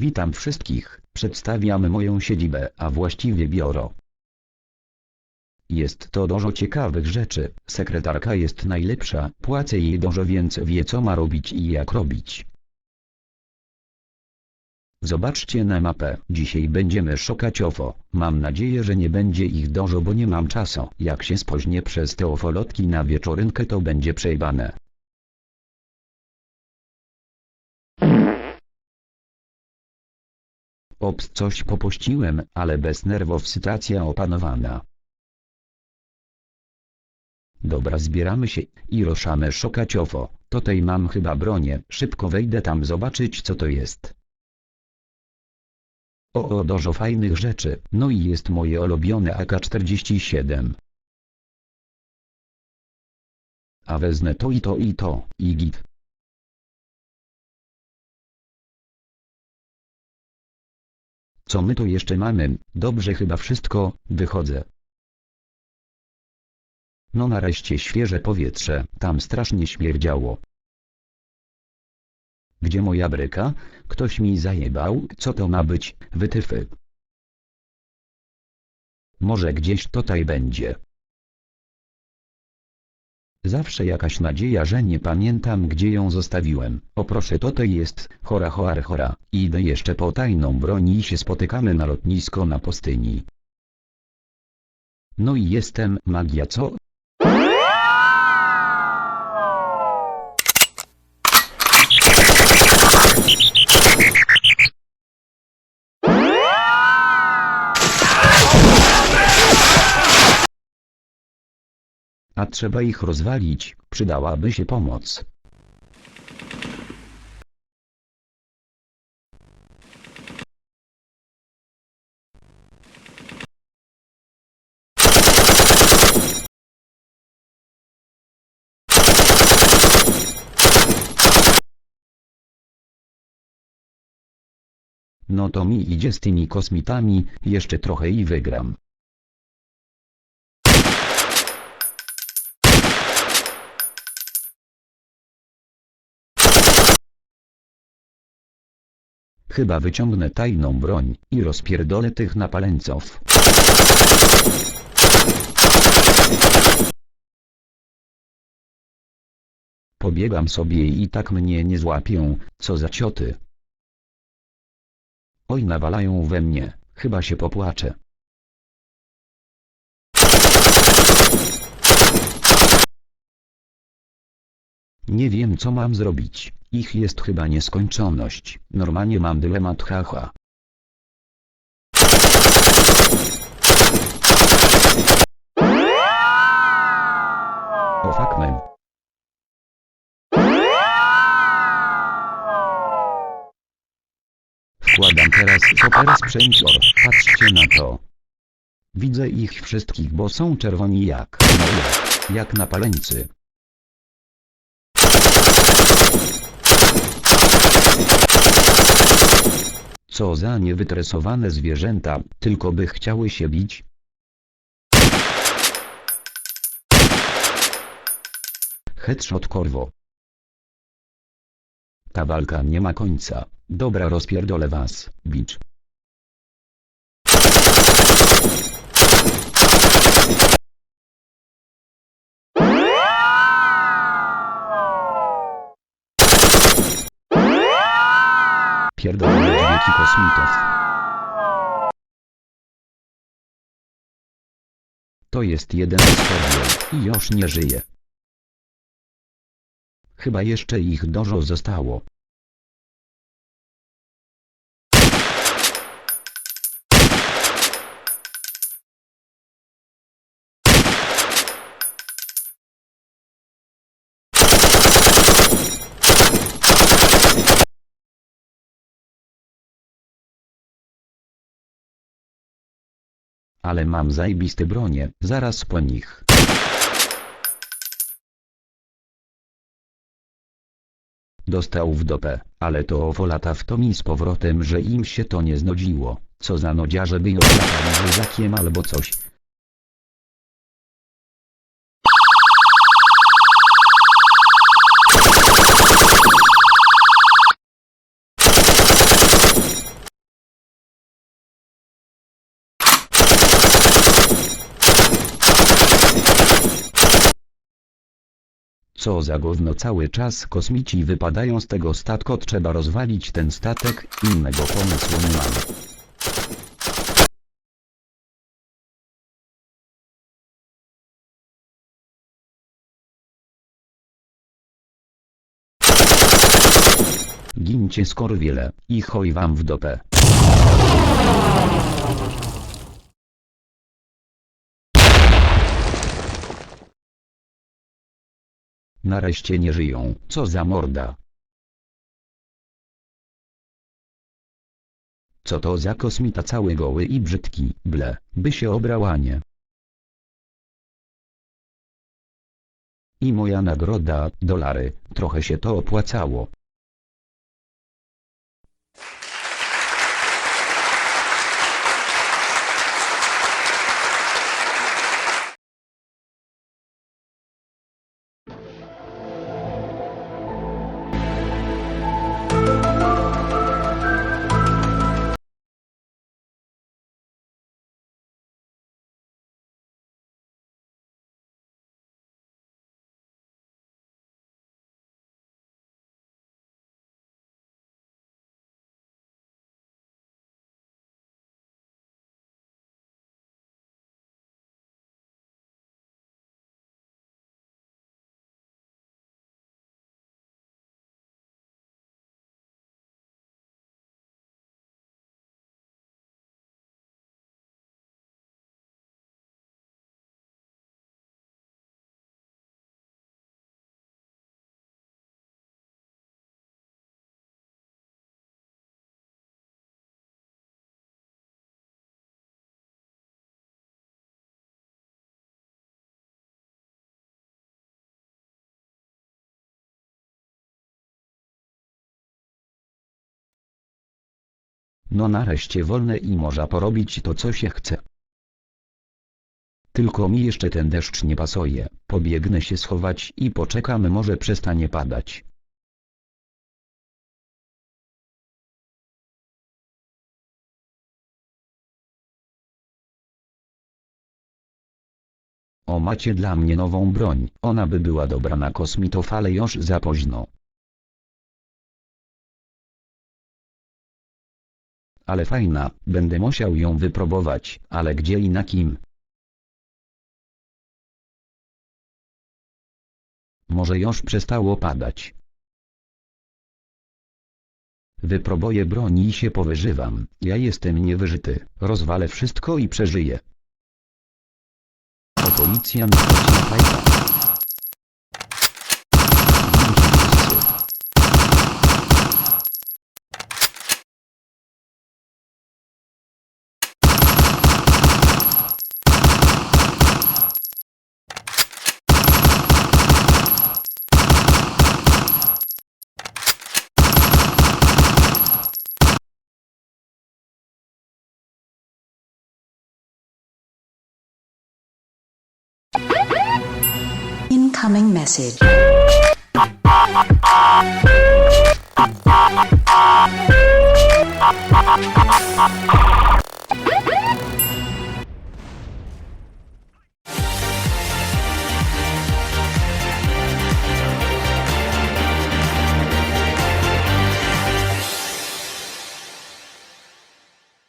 Witam wszystkich, przedstawiam moją siedzibę, a właściwie biuro. Jest to dużo ciekawych rzeczy, sekretarka jest najlepsza, płacę jej dużo więc wie co ma robić i jak robić. Zobaczcie na mapę, dzisiaj będziemy szukać OFO, mam nadzieję że nie będzie ich dużo bo nie mam czasu, jak się spóźnię przez te ofolotki na wieczorynkę to będzie przejebane. Ops coś popuściłem, ale bez nerwów sytuacja opanowana. Dobra zbieramy się i ruszamy szukać OFO, tutaj mam chyba bronię, szybko wejdę tam zobaczyć co to jest. O, o dużo fajnych rzeczy, no i jest moje ulubione AK-47. A wezmę to i to i to, i git. Co my tu jeszcze mamy? Dobrze chyba wszystko, wychodzę. No nareszcie świeże powietrze, tam strasznie śmierdziało. Gdzie moja bryka? Ktoś mi zajebał, co to ma być, wytyfy. Może gdzieś tutaj będzie. Zawsze jakaś nadzieja, że nie pamiętam gdzie ją zostawiłem. O proszę to to jest, chora chora chora. Idę jeszcze po tajną broń i się spotykamy na lotnisko na pustyni. No i jestem, magia co? A trzeba ich rozwalić, przydałaby się pomoc. No to mi idzie z tymi kosmitami, jeszcze trochę i wygram. Chyba wyciągnę tajną broń i rozpierdolę tych napaleńców. Pobiegam sobie i tak mnie nie złapią, co za cioty. Oj nawalają we mnie, chyba się popłaczę. Nie wiem co mam zrobić, ich jest chyba nieskończoność, normalnie mam dylemat haha. O fuck man. Wkładam teraz super sprzęcior, patrzcie na to. Widzę ich wszystkich bo są czerwoni jak, jak, jak napaleńcy. Co za niewytresowane zwierzęta, tylko by chciały się bić? Headshot korwo. Ta walka nie ma końca. Dobra rozpierdolę was, bicz. To jest jeden z i już nie żyje. Chyba jeszcze ich dużo zostało. Ale mam zajebiste bronie, zaraz po nich. Dostał w dopę, ale to ofolata w to mi z powrotem, że im się to nie znudziło. Co za nodzia, żeby ją latali wyzakiem albo coś. Co za gówno cały czas kosmici wypadają z tego statku trzeba rozwalić ten statek, innego pomysłu nie mam. Gincie skorwiele, i choj wam w dopę. Nareszcie nie żyją, co za morda. Co to za kosmita cały goły i brzydki, ble, by się obrał, a nie. I moja nagroda, dolary, trochę się to opłacało. No nareszcie wolne i można porobić to co się chce. Tylko mi jeszcze ten deszcz nie pasuje, pobiegnę się schować i poczekamy może przestanie padać. O macie dla mnie nową broń, ona by była dobra na kosmitów ale już za późno. Ale fajna, będę musiał ją wypróbować, ale gdzie i na kim? Może już przestało padać. Wypróbuję broni i się powyżywam, ja jestem niewyżyty, rozwalę wszystko i przeżyję. O policjant Incoming message.